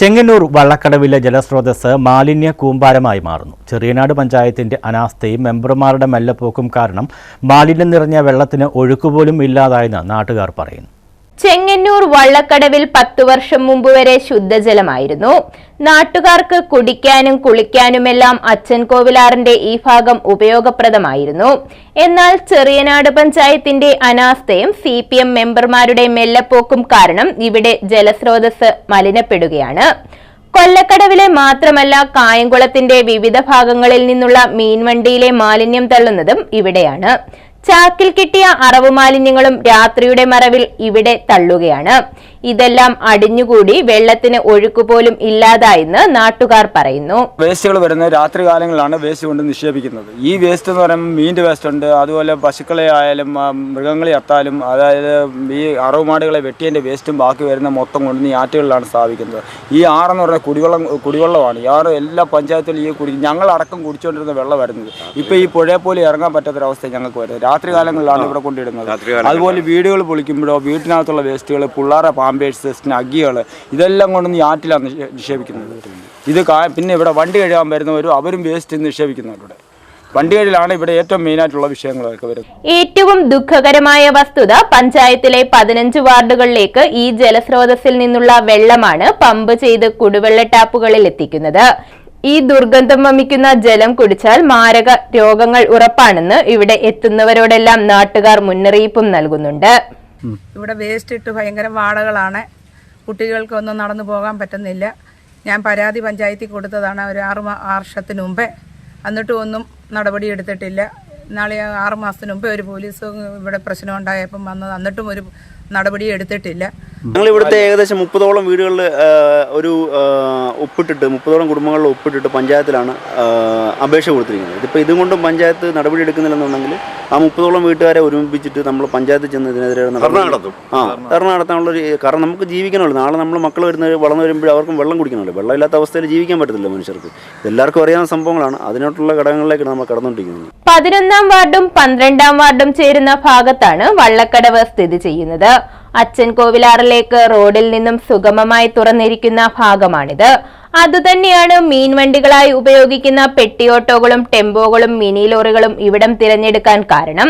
ചെങ്ങന്നൂർ വള്ളക്കടവിലെ ജലസ്രോതസ് മാലിന്യ കൂമ്പാരമായി മാറുന്നു. ചെറിയനാട് പഞ്ചായത്തിന്റെ അനാസ്ഥയും മെമ്പർമാരുടെ മെല്ലപ്പോക്കും കാരണം മാലിന്യം നിറഞ്ഞ വെള്ളത്തിന് ഒഴുക്കുപോലും ഇല്ലാതായെന്ന് നാട്ടുകാർ പറയുന്നു. ചെങ്ങന്നൂർ വള്ളക്കടവിൽ പത്തു വർഷം മുമ്പ് വരെ ശുദ്ധജലമായിരുന്നു. നാട്ടുകാർക്ക് കുടിക്കാനും കുളിക്കാനുമെല്ലാം അച്ഛൻ കോവിലാറിന്റെ ഈ ഭാഗം ഉപയോഗപ്രദമായിരുന്നു. എന്നാൽ ചെറിയനാട് പഞ്ചായത്തിന്റെ അനാസ്ഥയും സി പി എം മെമ്പർമാരുടെ മെല്ലപ്പോക്കും കാരണം ഇവിടെ ജലസ്രോതസ് മലിനപ്പെടുകയാണ്. കൊല്ലക്കടവിലെ മാത്രമല്ല കായംകുളത്തിന്റെ വിവിധ ഭാഗങ്ങളിൽ നിന്നുള്ള മീൻവണ്ടിയിലെ മാലിന്യം തള്ളുന്നതും ഇവിടെയാണ്. ചാക്കിൽ കിട്ടിയ അറവ് മാലിന്യങ്ങളും രാത്രിയുടെ മറവിൽ ഇവിടെ തള്ളുകയാണ്. ഇതെല്ലാം അടിഞ്ഞുകൂടി വെള്ളത്തിന് ഒഴുക്കുപോലും ഇല്ലാതായെന്ന് നാട്ടുകാർ പറയുന്നു. വേസ്റ്റുകൾ വരുന്ന രാത്രി കാലങ്ങളിലാണ് വേസ്റ്റ് കൊണ്ട് നിക്ഷേപിക്കുന്നത്. ഈ വേസ്റ്റ് എന്ന് പറയുമ്പോൾ മീനിന്റെ വേസ്റ്റ് ഉണ്ട്. അതുപോലെ പശുക്കളെ ആയാലും മൃഗങ്ങളെ അത്താലും അതായത് ഈ അറവുമാടുകളെ വെട്ടിയതിന്റെ വേസ്റ്റും ബാക്കി വരുന്ന മൊത്തം കൊണ്ട് ഈ ആറ്റുകളിലാണ് സ്ഥാപിക്കുന്നത്. ഈ ആറെന്ന് പറഞ്ഞാൽ കുടിവെള്ളം കുടിവെള്ളമാണ്. ഈ ആറ് എല്ലാ പഞ്ചായത്തിലും ഈ കുടി ഞങ്ങളടക്കം കുടിച്ചുകൊണ്ടിരുന്ന വെള്ളം വരുന്നത്. ഇപ്പോൾ ഈ പുഴയെ പോലെ ഇറങ്ങാൻ പറ്റാത്തൊരവസ്ഥ ഞങ്ങൾക്ക് വരുന്നത്. രാത്രി കാലങ്ങളിലാണ് ഇവിടെ കൊണ്ടിടുന്നത്. അതുപോലെ വീടുകൾ പൊളിക്കുമ്പോഴോ വീട്ടിനകത്തുള്ള വേസ്റ്റുകൾ പിള്ളേരെ പാമ്പേഴ്സ് സ്നഗികൾ ഇതെല്ലാം കൊണ്ടൊന്ന് ഈ ആറ്റിലാണ് നിക്ഷേപിക്കുന്നത്. ഇത് പിന്നെ ഇവിടെ വണ്ടി കഴുകാൻ വരുന്നവരും അവരും വേസ്റ്റ് നിക്ഷേപിക്കുന്നവരുടെ വണ്ടി കഴുകലാണ് ഇവിടെ ഏറ്റവും മെയിൻ ആയിട്ടുള്ള വിഷയങ്ങളൊക്കെ വരുന്നത്. ഏറ്റവും ദുഃഖകരമായ വസ്തുത പഞ്ചായത്തിലെ പതിനഞ്ച് വാർഡുകളിലേക്ക് ഈ ജലസ്രോതസ്സിൽ നിന്നുള്ള വെള്ളമാണ് പമ്പ് ചെയ്ത് കുടിവെള്ള ടാപ്പുകളിൽ എത്തിക്കുന്നത്. ഈ ദുർഗന്ധം വമിക്കുന്ന ജലം കുടിച്ചാൽ മാരക രോഗങ്ങൾ ഉറപ്പാണെന്ന് ഇവിടെ എത്തുന്നവരോടെല്ലാം നാട്ടുകാർ മുന്നറിയിപ്പും നൽകുന്നുണ്ട്. ഇവിടെ വേസ്റ്റ് ഇട്ട് ഭയങ്കര വാടകളാണ് കുട്ടികൾക്കൊന്നും നടന്നു പോകാൻ പറ്റുന്നില്ല. ഞാൻ പരാതി പഞ്ചായത്തിൽ കൊടുത്തതാണ് ഒരു ആറ് വർഷത്തിന് മുമ്പേ. എന്നിട്ടും ഒന്നും നടപടി എടുത്തിട്ടില്ല. നാളെ ആറ് മാസത്തിന് മുമ്പേ ഒരു പോലീസ് ഇവിടെ പ്രശ്നം ഉണ്ടായപ്പം വന്നത്. എന്നിട്ടും ഒരു നടപടി എടുത്തിട്ടില്ല. ഞങ്ങൾ ഇവിടുത്തെ ഏകദേശം മുപ്പതോളം വീടുകളിൽ ഒരു ഒപ്പിട്ടിട്ട് മുപ്പതോളം കുടുംബങ്ങളിൽ ഒപ്പിട്ടിട്ട് പഞ്ചായത്തിലാണ് അപേക്ഷ കൊടുത്തിരിക്കുന്നത്. ഇതിപ്പോൾ ഇതുകൊണ്ടും പഞ്ചായത്ത് നടപടി എടുക്കുന്നില്ലെന്നുണ്ടെങ്കിൽ ആ മുപ്പതോളം വീട്ടുകാരെ ഒരുമിപ്പിച്ചിട്ട് നമ്മൾ പഞ്ചായത്തിൽ ചെന്ന് ഇതിനെതിരെ ആ ധർണ നടത്താനുള്ള ഒരു കാരണം നമുക്ക് ജീവിക്കണമല്ലോ. നാളെ നമ്മൾ മക്കൾ വരുന്ന വളർന്നു വരുമ്പോൾ അവർക്കും വെള്ളം കുടിക്കണമല്ലോ. വെള്ളമില്ലാത്ത അവസ്ഥയിൽ ജീവിക്കാൻ പറ്റത്തില്ല മനുഷ്യർക്ക്. ഇതെല്ലാവർക്കും അറിയാവുന്ന സംഭവങ്ങളാണ്. അതിനോട്ടുള്ള ഘടകങ്ങളിലേക്കാണ് നമ്മൾ കടന്നുകൊണ്ടിരിക്കുന്നത്. പതിനൊന്നാം വാർഡും പന്ത്രണ്ടാം വാർഡും ചേരുന്ന ഭാഗത്താണ് വള്ളക്കടവ് സ്ഥിതി ചെയ്യുന്നത്. അച്ഛൻ കോവിലാറിലേക്ക് റോഡിൽ നിന്നും സുഗമമായി തുറന്നിരിക്കുന്ന ഭാഗമാണിത്. അതുതന്നെയാണ് മീൻവണ്ടികളായി ഉപയോഗിക്കുന്ന പെട്ടിയോട്ടോകളും ടെമ്പോകളും മിനി ലോറികളും ഇവിടം തിരഞ്ഞെടുക്കാൻ കാരണം.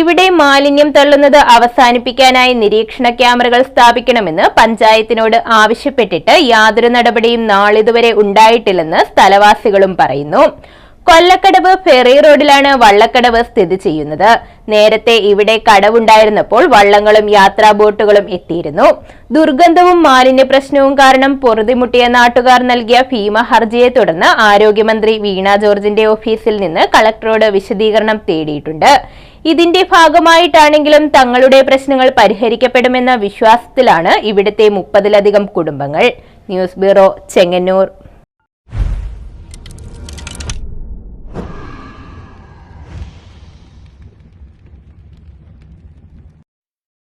ഇവിടെ മാലിന്യം തള്ളുന്നത് അവസാനിപ്പിക്കാനായി നിരീക്ഷണ ക്യാമറകൾ സ്ഥാപിക്കണമെന്ന് പഞ്ചായത്തിനോട് ആവശ്യപ്പെട്ടിട്ട് യാതൊരു നടപടിയും നാളിതുവരെ ഉണ്ടായിട്ടില്ലെന്ന് സ്ഥലവാസികളും പറയുന്നു. കൊല്ലക്കടവ് ഫെറി റോഡിലാണ് വള്ളക്കടവ് സ്ഥിതി ചെയ്യുന്നത്. നേരത്തെ ഇവിടെ കടവുണ്ടായിരുന്നപ്പോൾ വള്ളങ്ങളും യാത്രാ ബോട്ടുകളും എത്തിയിരുന്നു. ദുർഗന്ധവും മാലിന്യ പ്രശ്നവും കാരണം പൊറുതിമുട്ടിയ നാട്ടുകാർ നൽകിയ ഭീമ ഹർജിയെ തുടർന്ന് ആരോഗ്യമന്ത്രി വീണ ജോർജിന്റെ ഓഫീസിൽ നിന്ന് കളക്ടറോട് വിശദീകരണം തേടിയിട്ടുണ്ട്. ഇതിന്റെ ഭാഗമായിട്ടാണെങ്കിലും തങ്ങളുടെ പ്രശ്നങ്ങൾ പരിഹരിക്കപ്പെടുമെന്ന വിശ്വാസത്തിലാണ് ഇവിടുത്തെ മുപ്പതിലധികം കുടുംബങ്ങൾ. News bureau Chengannur.